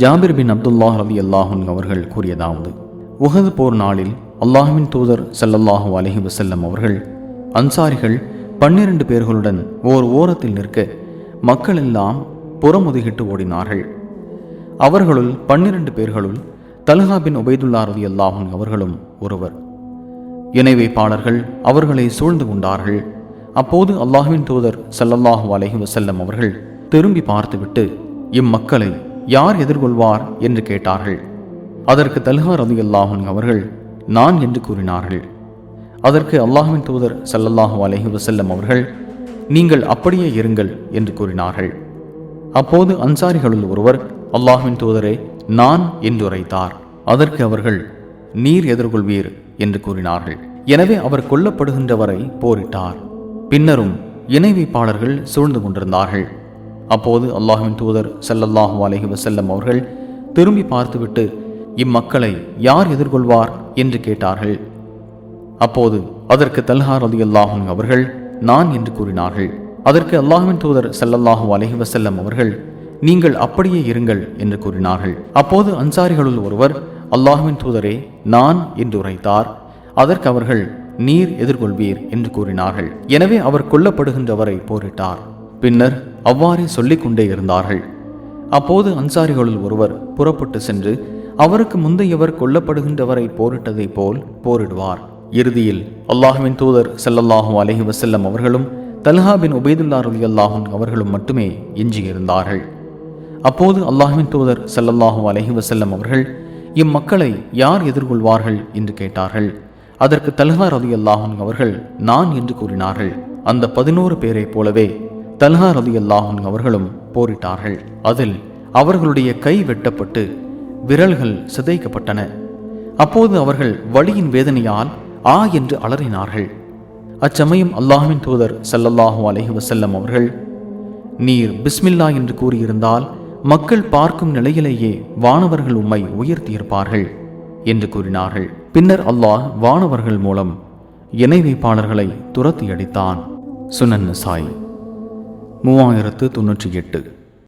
ஜாபிர் பின் அப்துல்லாஹ் ரவி அல்லாஹன் அவர்கள் கூறியதாவது உகது போர் நாளில் அல்லாஹுவின் தூதர் ஸல்லல்லாஹு அலஹி வசல்லம் அவர்கள் அன்சாரிகள் பன்னிரண்டு பேர்களுடன் ஓர் ஓரத்தில் நிற்க மக்கள் எல்லாம் புறமுதுகிட்டு ஓடினார்கள். அவர்களுள் பன்னிரண்டு பேர்களுள் தல்ஹா பின் உபைதுல்லா ரதி அல்லாஹுன் அவர்களும் ஒருவர். இணை வைப்பாளர்கள் அவர்களை சூழ்ந்து கொண்டார்கள். அப்போது அல்லாஹ்வின் தூதர் சல்லல்லாஹு அலஹி வசல்லம் அவர்கள் திரும்பி பார்த்துவிட்டு இம்மக்களை யார் எதிர்கொள்வார் என்று கேட்டார்கள். அதற்கு தல்ஹா ரதி அல்லாஹன் அவர்கள் நான் என்று கூறினார்கள். அதற்கு அல்லாஹ்வின் தூதர் சல்லல்லாஹு அலஹி வசல்லம் அவர்கள் நீங்கள் அப்படியே இருங்கள் என்று கூறினார்கள். அப்போது அன்சாரிகளுள் ஒருவர் அல்லாஹ்வின் தூதரே நான் என்று உரைத்தார். அதற்கு அவர்கள் நீர் எதிர்கொள்வீர் என்று கூறினார்கள். எனவே அவர் கொல்லப்படுகின்ற வரை போரிட்டார். பின்னரும் இணை வைப்பாளர்கள் சூழ்ந்து கொண்டிருந்தார்கள். அப்போது அல்லாஹுவின் தூதர் சல்லல்லாஹு அலஹி வசல்லம் அவர்கள் திரும்பி பார்த்துவிட்டு இம்மக்களை யார் எதிர்கொள்வார் என்று கேட்டார்கள். அப்போது அதற்கு தல்ஹார் அலி ரலியல்லாஹு அவர்கள் நான் என்று கூறினார்கள். அதற்கு அல்லாஹுவின் தூதர் சல்லல்லாஹு அலஹி வசல்லம் அவர்கள் நீங்கள் அப்படியே இருங்கள் என்று கூறினார்கள். அப்போது அன்சாரிகளுள் ஒருவர் அல்லாஹுவின் தூதரே நான் என்று உரைத்தார். அதற்கு அவர்கள் நீர் எதிர்கொள்வீர் என்று கூறினார்கள். எனவே அவர் கொல்லப்படுகின்றவரை போரிட்டார். பின்னர் அவ்வாறே சொல்லிக் கொண்டே இருந்தார்கள். அப்போது அன்சாரிகளுள் ஒருவர் புறப்பட்டு சென்று அவருக்கு முந்தையவர் கொல்லப்படுகின்றவரை போரிட்டதைப் போல் போரிடுவார். இறுதியில் அல்லாஹுவின் தூதர் செல்லல்லாஹு அலஹி வசல்லம் அவர்களும் தல்ஹா பின் உபைதுல்லா அல்லாஹன் அவர்களும் மட்டுமே எஞ்சியிருந்தார்கள். அப்போது அல்லாஹுவின் தூதர் செல்லல்லாஹு அலஹி வசல்லம் அவர்கள் இம்மக்களை யார் எதிர்கொள்வார்கள்? என்று கேட்டார்கள். அதற்கு தல்ஹா ரலியல்லாஹு அவர்கள் நான் என்று கூறினார்கள். அந்த பதினோரு பேரைப் போலவே தல்ஹா ரலியல்லாஹு அவர்களும் போரிட்டார்கள். அதில் அவர்களுடைய கை வெட்டப்பட்டு விரல்கள் சிதைக்கப்பட்டன. அப்போது அவர்கள் வலியின் வேதனையால் ஆ என்று அலறினார்கள். அச்சமயம் அல்லாஹின் தூதர் சல்லல்லாஹு அலஹி வசல்லம் அவர்கள் நீர் பிஸ்மில்லா என்று கூறியிருந்தால் மக்கள் பார்க்கும் நிலையிலேயே வானவர்கள் உம்மை உயர்த்தியிருப்பார்கள் என்று கூறினார்கள். பின்னர் அல்லாஹ் வானவர்கள் மூலம் இணை வைப்பாளர்களை துரத்தி அடித்தான் சுனன் சாய் மூவாயிரத்து தொன்னூற்றி எட்டு.